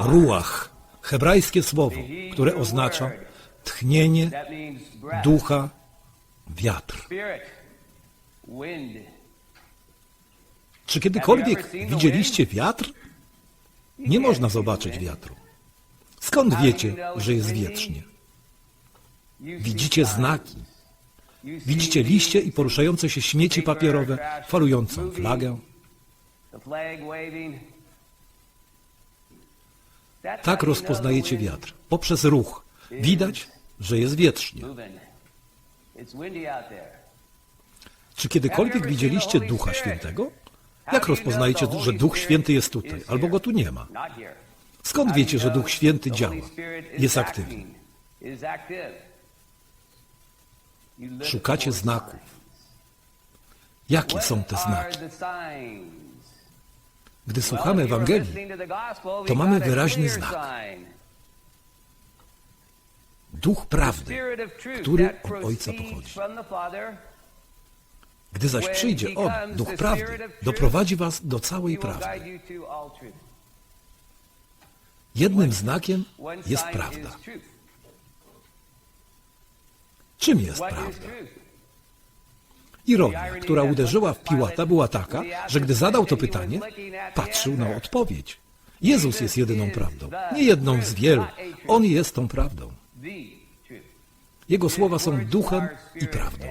Ruach, hebrajskie słowo, które oznacza tchnienie ducha, wiatr. Czy kiedykolwiek widzieliście wiatr? Nie można zobaczyć wiatru. Skąd wiecie, że jest wietrznie? Widzicie znaki. Widzicie liście i poruszające się śmieci papierowe, falującą flagę. Tak rozpoznajecie wiatr. Poprzez ruch. Widać, że jest wietrznie. Czy kiedykolwiek widzieliście Ducha Świętego? Jak rozpoznajecie, że Duch Święty jest tutaj, albo go tu nie ma? Skąd wiecie, że Duch Święty działa, jest aktywny? Szukacie znaków. Jakie są te znaki? Gdy słuchamy Ewangelii, to mamy wyraźny znak. Duch prawdy, który od Ojca pochodzi. Gdy zaś przyjdzie On, Duch Prawdy, doprowadzi was do całej prawdy. Jednym znakiem jest prawda. Czym jest prawda? Ironia, która uderzyła w Piłata, była taka, że gdy zadał to pytanie, patrzył na odpowiedź. Jezus jest jedyną prawdą, nie jedną z wielu. On jest tą prawdą. Jego słowa są duchem i prawdą.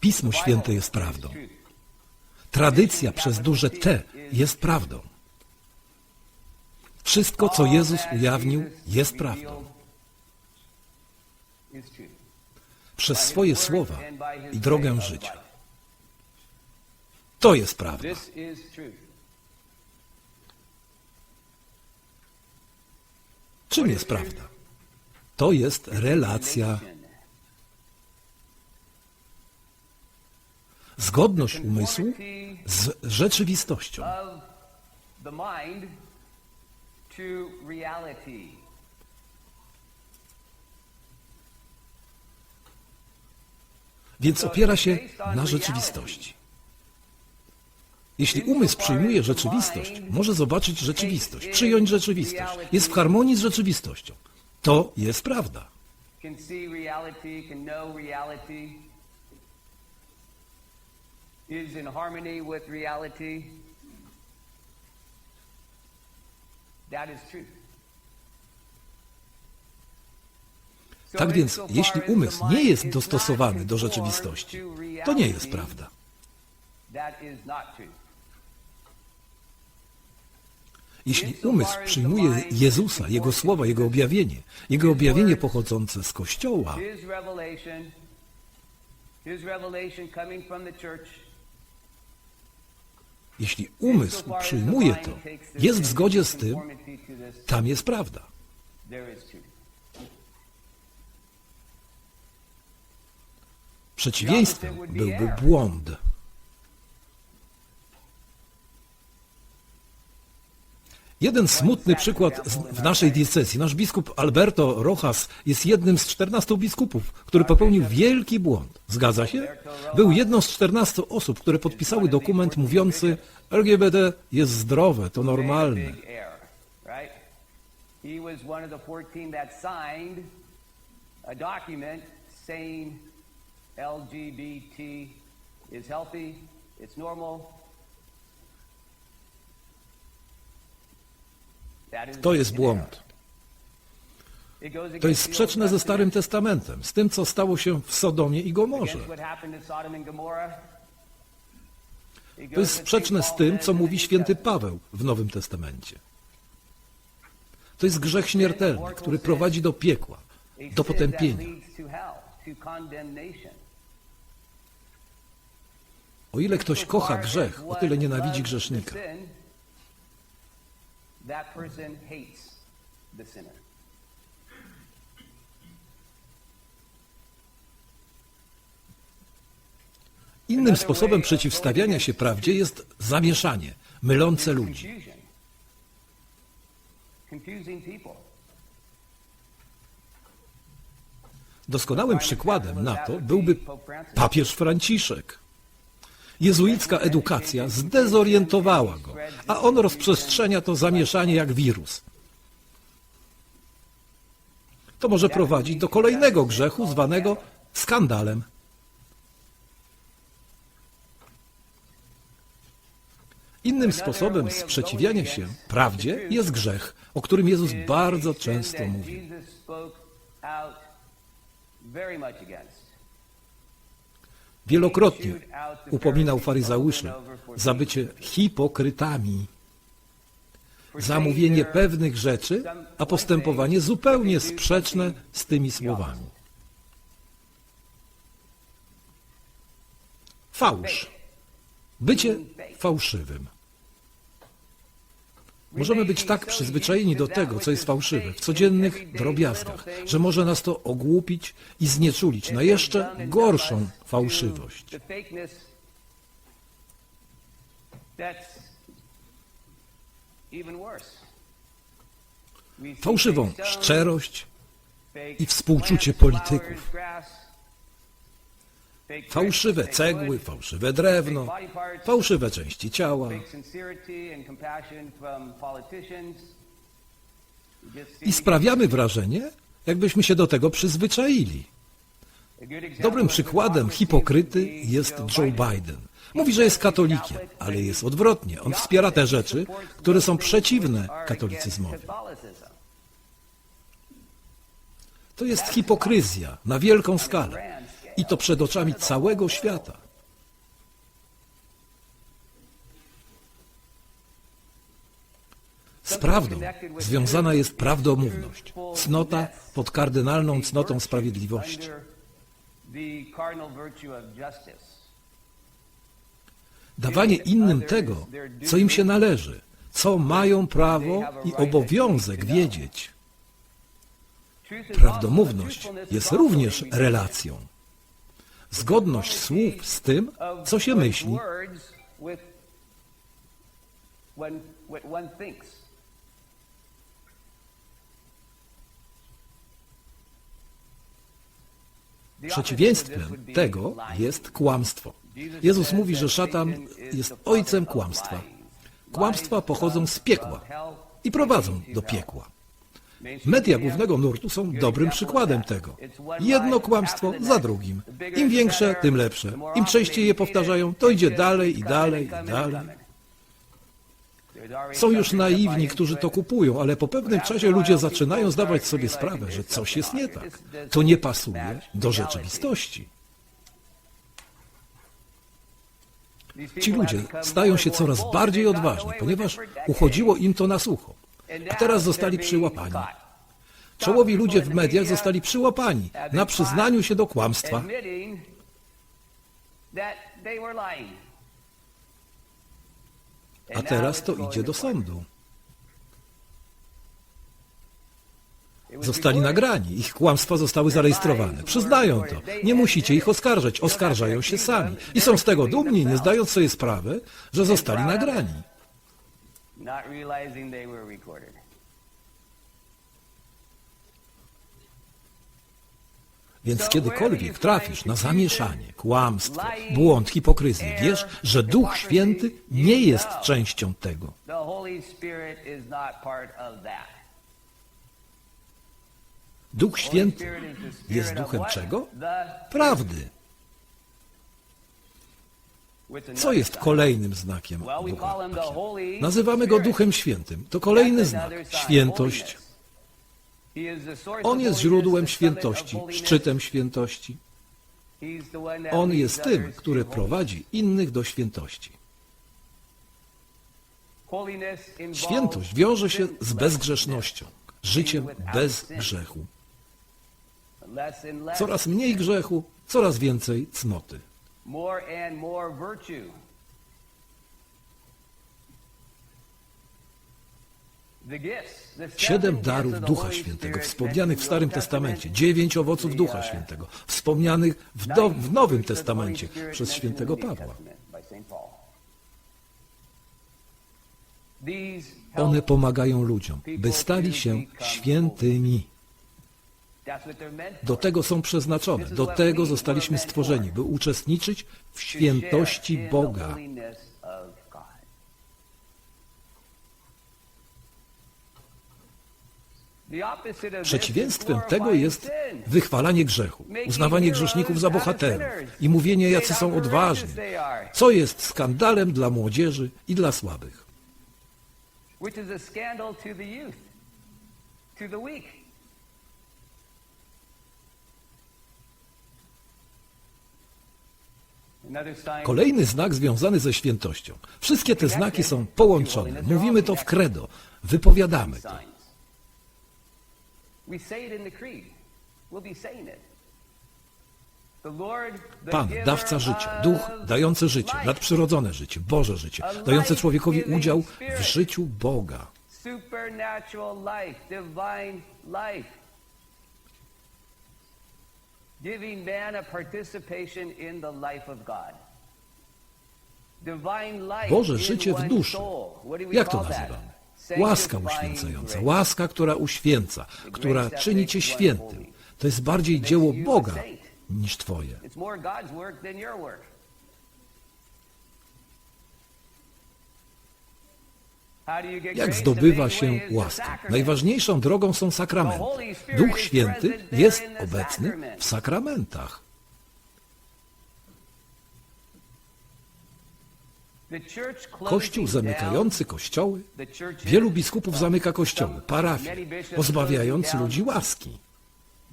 Pismo Święte jest prawdą. Tradycja przez duże T jest prawdą. Wszystko, co Jezus ujawnił, jest prawdą. Przez swoje słowa i drogę życia. To jest prawda. Czym jest prawda? To jest relacja. Zgodność umysłu z rzeczywistością. of the mind to reality. Więc opiera się na rzeczywistości. Jeśli umysł przyjmuje rzeczywistość, może zobaczyć rzeczywistość, przyjąć rzeczywistość. Jest w harmonii z rzeczywistością. To jest prawda. That is truth. Tak więc, jeśli umysł nie jest dostosowany do rzeczywistości, to nie jest prawda. Jeśli umysł przyjmuje Jezusa, Jego słowa, Jego objawienie, Jego objawienie pochodzące z Kościoła, jeśli umysł przyjmuje to, jest w zgodzie z tym, tam jest prawda. There is truth. Przeciwieństwem byłby błąd. Jeden smutny przykład w naszej diecezji. Nasz biskup Alberto Rojas jest jednym z 14 biskupów, który popełnił wielki błąd. Zgadza się? Był jedną z 14 osób, które podpisały dokument mówiący LGBT jest zdrowe, to normalne. Big error, right? He was one of the 14 that signed a document saying LGBT is healthy, it's normal. To jest błąd. To jest sprzeczne ze Starym Testament, Testamentem, z tym, co stało się w Sodomie i Gomorze. to jest sprzeczne z tym, co mówi święty. Paweł w Nowym Testamencie. To jest grzech śmiertelny, który prowadzi do piekła, do potępienia. leads to hell, to condemnation. O ile ktoś kocha grzech, o tyle nienawidzi grzesznika. Innym sposobem przeciwstawiania się prawdzie jest zamieszanie, mylące ludzi. Doskonałym przykładem na to byłby papież Franciszek. Jezuicka edukacja zdezorientowała go a on rozprzestrzenia to zamieszanie jak wirus. To może prowadzić do kolejnego grzechu zwanego skandalem. Innym sposobem sprzeciwiania się prawdzie jest grzech, o którym Jezus bardzo często mówi. Wielokrotnie upominał faryzeuszy za bycie hipokrytami, za mówienie pewnych rzeczy, a postępowanie zupełnie sprzeczne z tymi słowami. Fałsz. Bycie fałszywym. Możemy być tak przyzwyczajeni do tego, co jest fałszywe, w codziennych drobiazgach, że może nas to ogłupić i znieczulić na jeszcze gorszą fałszywość. Fałszywą szczerość, i współczucie polityków. Fałszywe cegły, fałszywe drewno, fałszywe części ciała. I sprawiamy wrażenie, jakbyśmy się do tego przyzwyczaili. Dobrym przykładem hipokryty jest Joe. Biden. Mówi, że jest katolikiem, ale jest odwrotnie. On wspiera te rzeczy, które są przeciwne katolicyzmowi. To jest hipokryzja na wielką skalę i to przed oczami całego świata. Z prawdą związana jest prawdomówność, cnota pod kardynalną cnotą sprawiedliwości. Dawanie innym tego, co im się należy, co mają prawo i obowiązek wiedzieć. Prawdomówność jest również relacją. Zgodność słów z tym, co się myśli, Przeciwieństwem tego jest kłamstwo. Jezus mówi, że szatan jest ojcem kłamstwa. Kłamstwa pochodzą z piekła i prowadzą do piekła. Media głównego nurtu są dobrym przykładem tego. Jedno kłamstwo za drugim. Im większe, tym lepsze. Im częściej je powtarzają, to idzie dalej i dalej i dalej. Są już naiwni, którzy to kupują, ale po pewnym czasie ludzie zaczynają zdawać sobie sprawę, że coś jest nie tak. To nie pasuje do rzeczywistości. Ci ludzie stają się coraz bardziej odważni, ponieważ uchodziło im to na sucho. A teraz zostali przyłapani. Czołowi ludzie w mediach zostali przyłapani na przyznaniu się do kłamstwa. A teraz to idzie do sądu. Zostali nagrani, ich kłamstwa zostały zarejestrowane. Przyznają to. Nie musicie ich oskarżać, oskarżają się sami. I są z tego dumni, nie zdając sobie sprawy, że zostali nagrani. Not realizing they were recorded. Więc kiedykolwiek trafisz na zamieszanie, kłamstwo, błąd, hipokryzję, wiesz, że Duch Święty nie jest częścią tego. Duch Święty jest duchem czego? Prawdy. Co jest kolejnym znakiem Ducha? Nazywamy go. Duchem Świętym. To kolejny znak. Świętość. On jest źródłem świętości, szczytem świętości. On jest tym, który prowadzi innych do świętości. Świętość wiąże się z bezgrzesznością, życiem bez grzechu. Coraz mniej grzechu, coraz więcej cnoty. More and more virtue. Siedem darów Ducha Świętego, wspomnianych w Starym Testamencie, dziewięć owoców Ducha Świętego, wspomnianych w, do, w Nowym Testamencie przez świętego Pawła. One pomagają ludziom, by stali się świętymi. Do tego są przeznaczone, do tego zostaliśmy stworzeni, by uczestniczyć w świętości Boga. Przeciwieństwem tego jest wychwalanie grzechu, uznawanie grzeszników za bohaterów i mówienie, jacy są odważni, co jest skandalem dla młodzieży i dla słabych. Kolejny znak związany ze świętością. Wszystkie te znaki są połączone. Mówimy to w credo, wypowiadamy to. Pan, dawca życia, duch dający życie, nadprzyrodzone życie, Boże życie, dający człowiekowi udział w życiu Boga. supernatural life, divine life. Giving man a participation in the life of God. Boże życie w duszy. Jak to nazywamy? Łaska uświęcająca, łaska, która uświęca, która czyni cię świętym. To jest bardziej dzieło Boga niż twoje. Jak zdobywa się łaskę? Najważniejszą drogą są sakramenty. Duch Święty jest obecny w sakramentach. Kościół zamykający kościoły, wielu biskupów zamyka kościoły, parafie, pozbawiając ludzi łaski.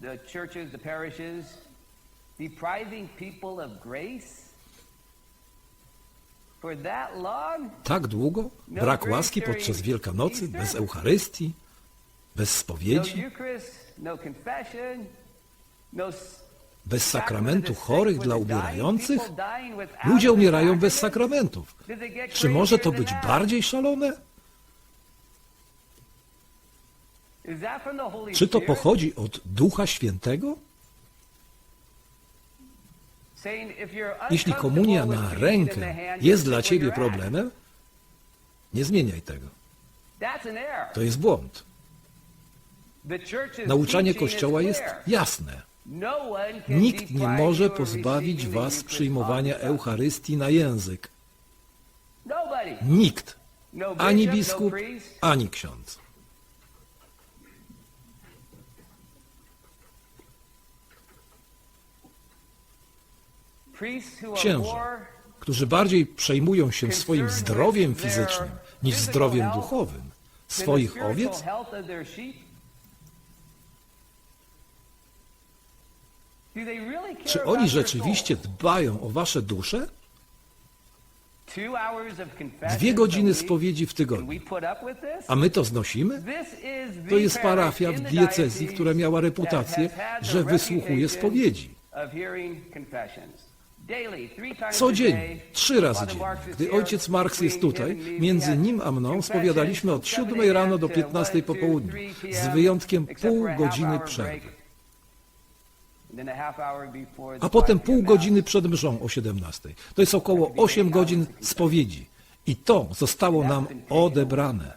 the churches, the parishes, depriving people of grace? Tak długo? Brak łaski podczas Wielkanocy, bez Eucharystii, bez No spowiedzi, no no bez sakramentu chorych dla umierających? Ludzie umierają bez sakramentów. Czy może to być bardziej szalone? Czy to pochodzi od Ducha Świętego? Jeśli komunia na rękę jest dla ciebie problemem, nie zmieniaj tego. To jest błąd. Nauczanie Kościoła jest jasne. Nikt nie może pozbawić was przyjmowania. Eucharystii na język. Nikt. Ani biskup, ani ksiądz. Księża, którzy bardziej przejmują się swoim zdrowiem fizycznym niż zdrowiem duchowym, swoich owiec, czy oni rzeczywiście dbają o wasze dusze? Dwie godziny spowiedzi w tygodniu. A my to znosimy? To jest parafia w diecezji, która miała reputację, że wysłuchuje spowiedzi. Codziennie, trzy razy dziennie. Gdy ojciec Marks jest tutaj, między nim a mną spowiadaliśmy od from 7 rano do 7 15 po południu, 3 z wyjątkiem pół godziny przerwy. a potem 5 pół godziny przed mszą o 17. To jest około 8 godzin spowiedzi. I to zostało nam odebrane.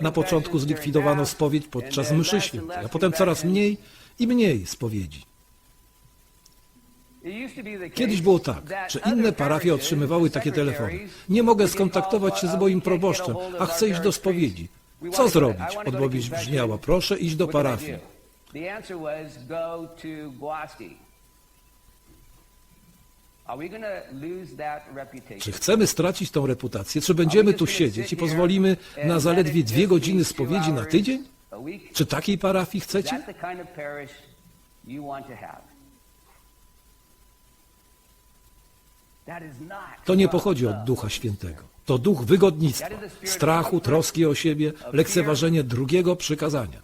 Na początku zlikwidowano spowiedź podczas mszy świętej, a potem coraz mniej i mniej spowiedzi. It used to be the Kiedyś było tak, że inne parafie otrzymywały takie telefony. Nie mogę skontaktować się z moim proboszczem, a chcę iść do spowiedzi. Co zrobić? Odpowiedź brzmiała, proszę iść do parafii. Czy chcemy stracić tą reputację? Czy będziemy tu siedzieć i pozwolimy na zaledwie dwie godziny spowiedzi na tydzień? Czy takiej parafii chcecie? that the kind of parish you want to nie pochodzi od. Ducha Świętego. To duch wygodnictwa, strachu, troski o siebie, lekceważenie drugiego przykazania.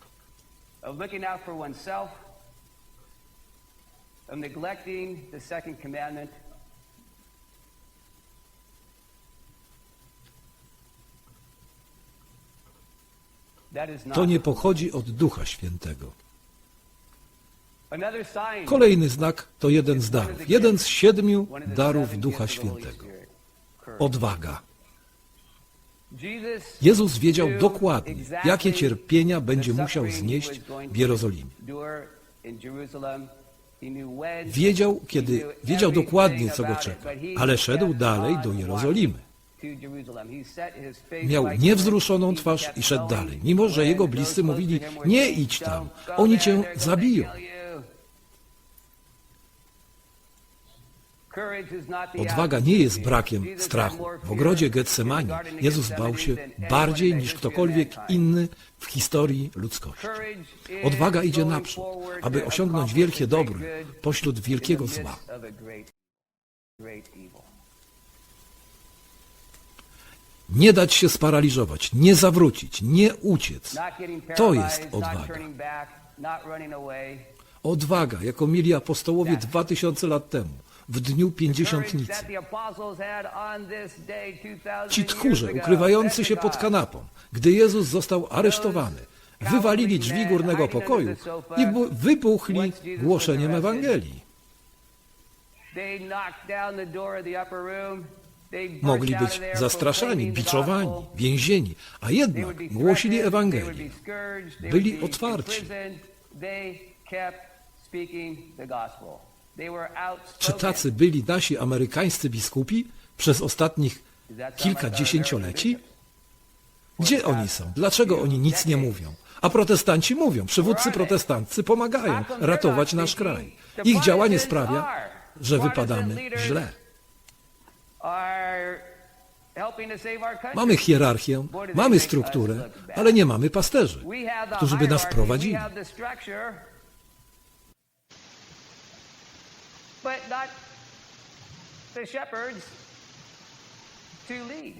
To nie pochodzi od Ducha Świętego. Kolejny znak to jeden z darów. Jeden z siedmiu darów Ducha Świętego. Odwaga. Jezus wiedział dokładnie, jakie cierpienia będzie musiał znieść w Jerozolimie. Wiedział, kiedy wiedział dokładnie, co go czeka, ale szedł dalej do. Jerozolimy. Miał niewzruszoną twarz i szedł dalej, mimo że jego bliscy mówili, nie idź tam, "Don't go oni cię zabiją. kill you." Courage is not the Odwaga nie jest brakiem strachu. W ogrodzie Getsemani Jezus bał się bardziej niż ktokolwiek inny w historii ludzkości. Odwaga idzie naprzód, aby osiągnąć wielkie dobro pośród wielkiego zła. Nie dać się sparaliżować, nie zawrócić, nie uciec. To jest odwaga. Odwaga, jaką mieli apostołowie dwa tysiące lat temu, w dniu pięćdziesiątnicy. that the apostles had on this day 2000 Ci tchórze, ukrywający się pod kanapą, gdy Jezus został aresztowany, wywalili drzwi górnego pokoju i bu- wybuchli głoszeniem Ewangelii. Mogli być zastraszani, biczowani, więzieni, a jednak głosili Ewangelię. Byli otwarci. Czy tacy byli nasi amerykańscy biskupi przez ostatnich kilka dziesięcioleci? Gdzie oni są? Dlaczego oni nic nie mówią? A protestanci mówią, przywódcy protestanccy pomagają ratować nasz kraj. Ich działanie sprawia, że wypadamy źle. Mamy hierarchię, mamy strukturę, ale nie mamy pasterzy, którzy by nas prowadzili. We have the structure, but not the shepherds to lead.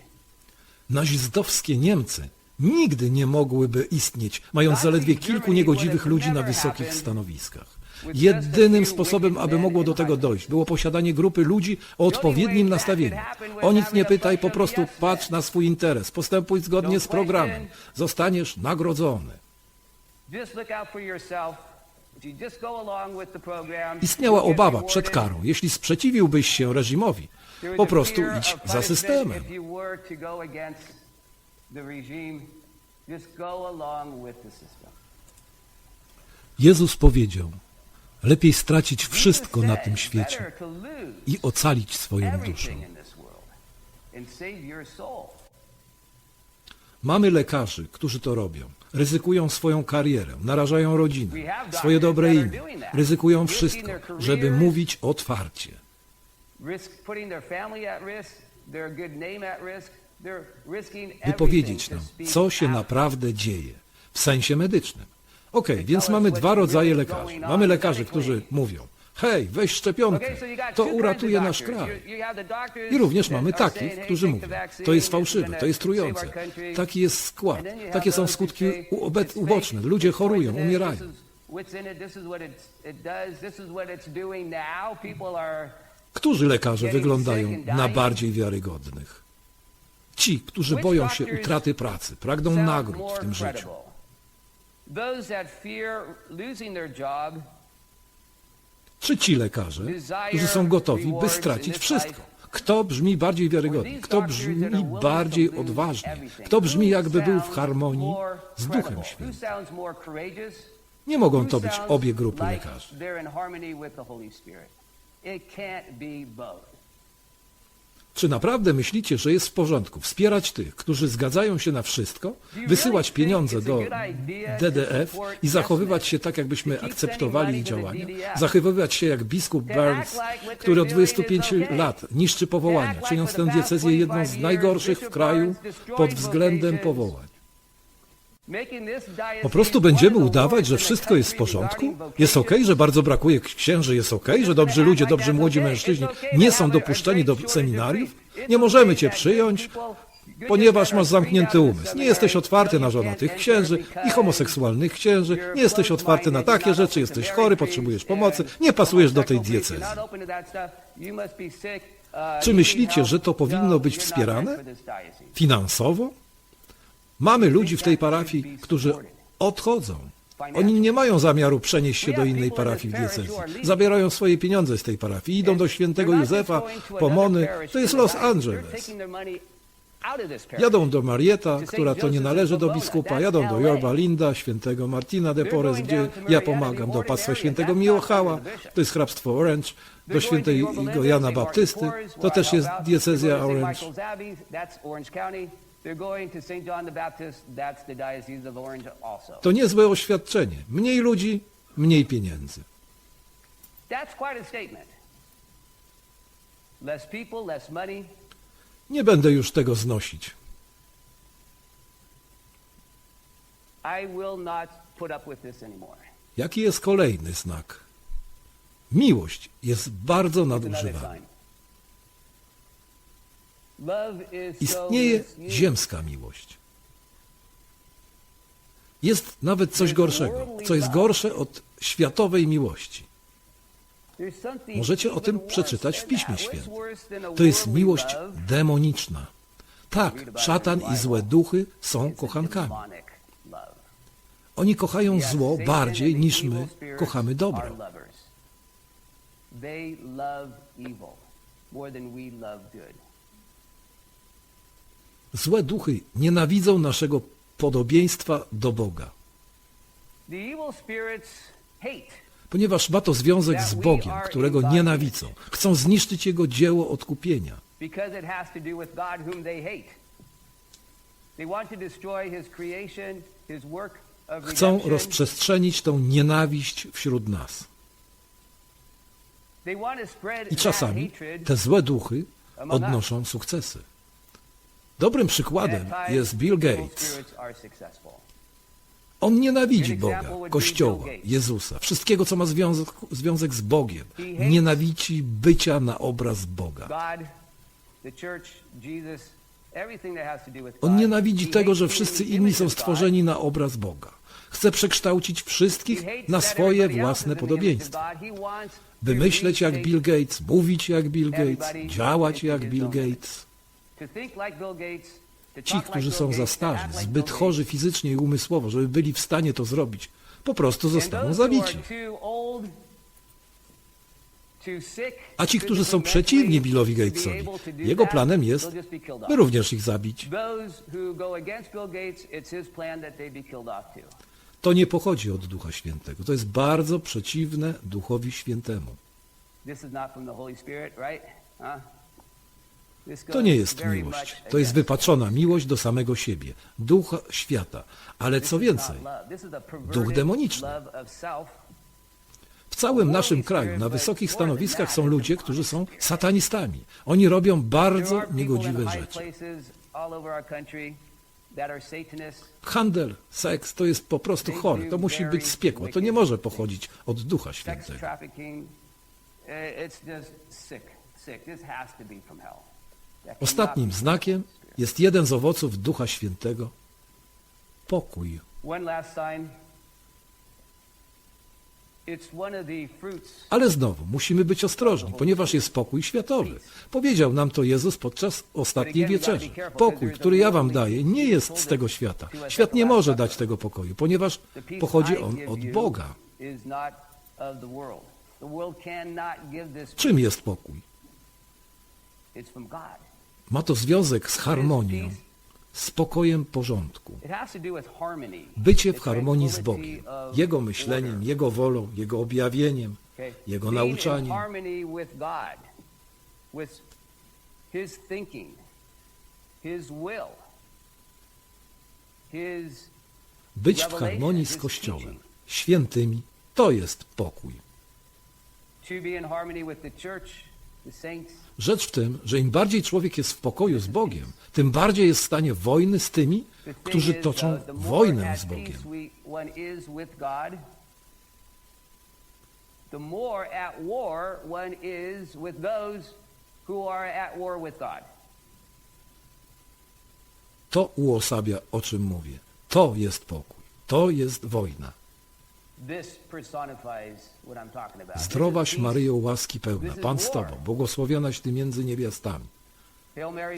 Nazistowskie Niemcy nigdy nie mogłyby istnieć, mając zaledwie kilku niegodziwych ludzi na wysokich stanowiskach. Jedynym sposobem, aby mogło do tego dojść, było posiadanie grupy ludzi o odpowiednim nastawieniu. O nic nie pytaj, po prostu patrz na swój interes, postępuj zgodnie z programem, zostaniesz nagrodzony. Just look out for yourself. Istniała obawa przed karą, jeśli sprzeciwiłbyś się reżimowi. Po prostu idź za systemem. Jezus powiedział, lepiej stracić wszystko na tym świecie i ocalić swoją duszę. Mamy lekarzy, którzy to robią. Ryzykują swoją karierę, narażają rodzinę, swoje dobre imię, ryzykują wszystko, żeby mówić otwarcie. Wypowiedzieć nam, co się naprawdę dzieje w sensie medycznym. Okej, więc mamy dwa rodzaje lekarzy. Mamy lekarzy, którzy mówią, hej, weź szczepionkę, to uratuje nasz kraj. I również mamy takich, którzy mówią, to jest fałszywe, to jest trujące. Taki jest skład, takie są skutki uboczne. Ludzie chorują, umierają. Którzy lekarze wyglądają na bardziej wiarygodnych? Ci, którzy boją się utraty pracy, pragną nagród w tym życiu. credible. Those that fear losing their job Czy ci lekarze, którzy są gotowi, by stracić wszystko? Kto brzmi bardziej wiarygodnie? Kto brzmi bardziej odważnie? Kto brzmi jakby był w harmonii z Duchem Świętym? Nie mogą to być obie grupy lekarzy. Czy naprawdę myślicie, że jest w porządku wspierać tych, którzy zgadzają się na wszystko, wysyłać pieniądze do DDF i zachowywać się tak, jakbyśmy akceptowali ich działania? Zachowywać się jak biskup Burns, który od 25 lat niszczy powołania, czyniąc tę diecezję jedną z najgorszych w kraju pod względem powołań. Po prostu będziemy udawać, że wszystko jest w porządku? Jest okej, że bardzo brakuje księży? Jest okej, że dobrzy ludzie, dobrzy młodzi mężczyźni nie są dopuszczeni do seminariów? Nie możemy cię przyjąć, ponieważ masz zamknięty umysł. Nie jesteś otwarty na żonatych księży i homoseksualnych księży. Nie jesteś otwarty na takie rzeczy, jesteś chory, potrzebujesz pomocy, nie pasujesz do tej diecezji. Czy myślicie, że to powinno być wspierane? Finansowo? Mamy ludzi w tej parafii, którzy odchodzą. Oni nie mają zamiaru przenieść się do innej parafii w diecezji. Zabierają swoje pieniądze z tej parafii, idą do świętego Józefa, Pomony. To jest Los Angeles. Jadą do Marietta, która to nie należy do biskupa, jadą do Yorba Linda, świętego Martina de Porres, gdzie ja pomagam, do pastwa świętego Miłochała, to jest hrabstwo Orange, do świętego Jana Baptysty, to też jest diecezja Orange. To niezłe oświadczenie. Mniej ludzi, mniej pieniędzy. Nie będę już tego znosić. Jaki jest kolejny znak? Miłość jest bardzo nadużywana. sign. Love is so Istnieje ziemska miłość. Jest nawet coś gorszego, co jest gorsze od światowej miłości. Możecie o tym przeczytać w Piśmie Świętym. To jest miłość demoniczna. Tak, szatan i złe duchy są kochankami. Oni kochają zło bardziej niż my kochamy dobro. They love evil more than we love good. Złe duchy nienawidzą naszego podobieństwa do Boga, ponieważ ma to związek z Bogiem, którego nienawidzą. Chcą zniszczyć Jego dzieło odkupienia. Chcą rozprzestrzenić tą nienawiść wśród nas. I czasami te złe duchy odnoszą sukcesy. Dobrym przykładem jest Bill Gates. On nienawidzi Boga, Kościoła. Jezusa, wszystkiego, co ma związek, związek z Bogiem. Nienawidzi bycia na obraz Boga. On nienawidzi tego, że wszyscy inni są stworzeni na obraz Boga. Chce przekształcić wszystkich na swoje własne podobieństwo. By myśleć jak Bill Gates, mówić jak Bill Gates, działać jak Bill. Gates. Ci, którzy są za starzy, zbyt chorzy fizycznie i umysłowo, żeby byli w stanie to zrobić, po prostu zostaną zabici. A ci, którzy są przeciwni Billowi Gatesowi, jego planem jest, by również ich zabić. To nie pochodzi od Ducha Świętego. To jest bardzo przeciwne Duchowi Świętemu. This is not from the Holy Spirit, right? Huh? To nie jest miłość. To jest wypaczona miłość do samego siebie, ducha świata. Ale co więcej, duch demoniczny. w całym naszym kraju na wysokich stanowiskach są ludzie, którzy są satanistami. Oni robią bardzo niegodziwe rzeczy. Handel, seks to jest po prostu chore. To musi być z piekła. To nie może pochodzić od Ducha Świętego. Ostatnim znakiem jest jeden z owoców Ducha Świętego pokój. Ale znowu musimy być ostrożni, ponieważ jest pokój światowy. Powiedział nam to Jezus podczas ostatniej wieczerzy. Pokój, który ja wam daję, nie jest z tego świata. Świat nie może dać tego pokoju, ponieważ pochodzi on od Boga. Czym jest pokój? Ma to związek z harmonią, peace, z pokojem porządku. Bycie w harmonii z Bogiem, Jego myśleniem. Jego wolą, Jego objawieniem. Jego nauczaniem. harmony with God, with His thinking, His will, His Być w harmonii z Kościołem, świętymi, to jest pokój. Rzecz w tym, że im bardziej człowiek jest w pokoju z Bogiem, tym bardziej jest w stanie wojny z tymi, którzy toczą uh, wojnę z Bogiem. To uosabia, o czym mówię. To jest pokój. To jest wojna. Zdrowaś. Maryjo, łaski pełna, Pan z. Tobą, błogosławionaś Ty między niewiastami.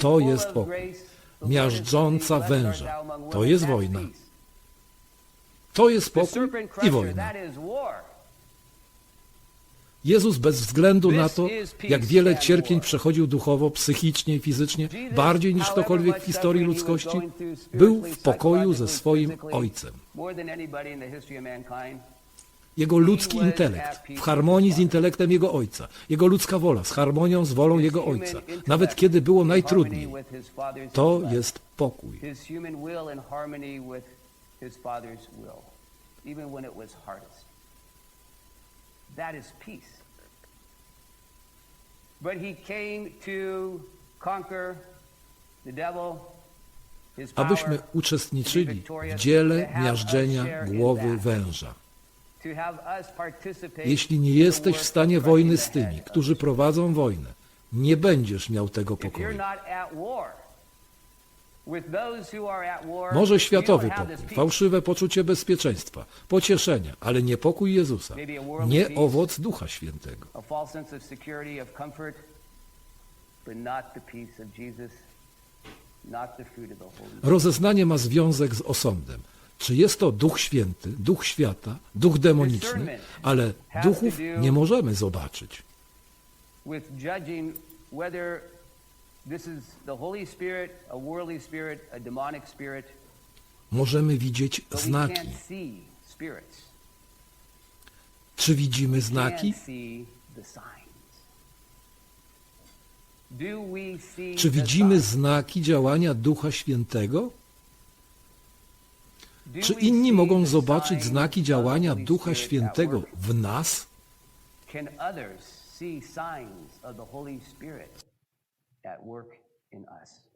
To jest pokój. Miażdżąca węża. To jest wojna. To jest pokój i wojna. Jezus bez względu na to, jak wiele cierpień przechodził duchowo, psychicznie i fizycznie, bardziej niż ktokolwiek w historii ludzkości, był w pokoju ze swoim Ojcem. Jego ludzki intelekt w harmonii z intelektem Jego Ojca, Jego ludzka wola z harmonią z wolą Jego Ojca, nawet kiedy było najtrudniej. To jest pokój. Even when it was hardest. That is peace. But he came to conquer the devil, Abyśmy uczestniczyli w dziele miażdżenia głowy węża. Jeśli nie jesteś w stanie wojny z tymi, którzy prowadzą wojnę, nie będziesz miał tego pokoju. Może światowy pokój, fałszywe poczucie bezpieczeństwa, pocieszenia, ale nie pokój Jezusa, nie owoc Ducha Świętego. Rozeznanie ma związek z osądem. Czy jest to Duch Święty, Duch Świata, Duch demoniczny, ale duchów nie możemy zobaczyć. With judging whether this is the Holy Spirit, a worldly spirit, a demonic spirit, Możemy widzieć znaki. Czy widzimy znaki? Czy widzimy znaki działania Ducha Świętego? Czy inni see mogą zobaczyć signs znaki działania Ducha Świętego w nas? At work in us?